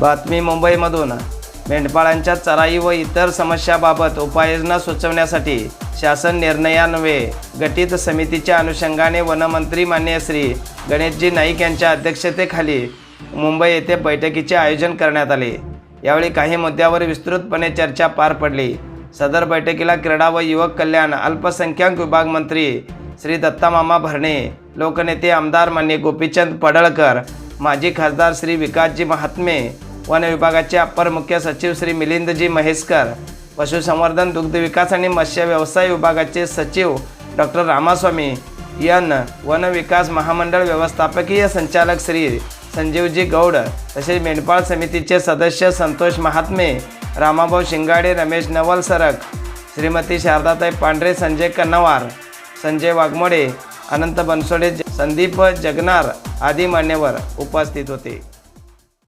बातमी मुंबईमधून. मेंढपाळांच्या चराई व इतर समस्याबाबत उपाययोजना सुचवण्यासाठी शासन निर्णयान्वये गठीत समितीच्या अनुषंगाने वनमंत्री मान्य श्री गणेशजी नाईक यांच्या अध्यक्षतेखाली मुंबई येथे बैठकीचे आयोजन करण्यात आले. यावेळी काही मुद्द्यावर विस्तृतपणे चर्चा पार पडली. सदर बैठकीला क्रीडा व युवक कल्याण अल्पसंख्याक विभाग मंत्री श्री दत्तामामा भरणे लोकनेते आमदार मान्य गोपीचंद पडळकर माजी खासदार श्री विकासजी महात्मे वन विभागाचे अप्पर मुख्य सचिव श्री मिलिंदजी महेशकर पशुसंवर्धन दुग्ध विकास आणि मत्स्य व्यवसाय विभागाचे सचिव डॉक्टर रामास्वामी यन वन विकास महामंडळ व्यवस्थापकीय संचालक श्री संजीवजी गौड तसेच मेंढपाळ समितीचे सदस्य संतोष महात्मे रामाभाऊ शिंगाडे रमेश नवल सरक श्रीमती शारदाताई पांढरे संजय कन्नवार संजय वाघमोडे अनंत बनसोडे संदीप जगनार आदी मान्यवर उपस्थित होते.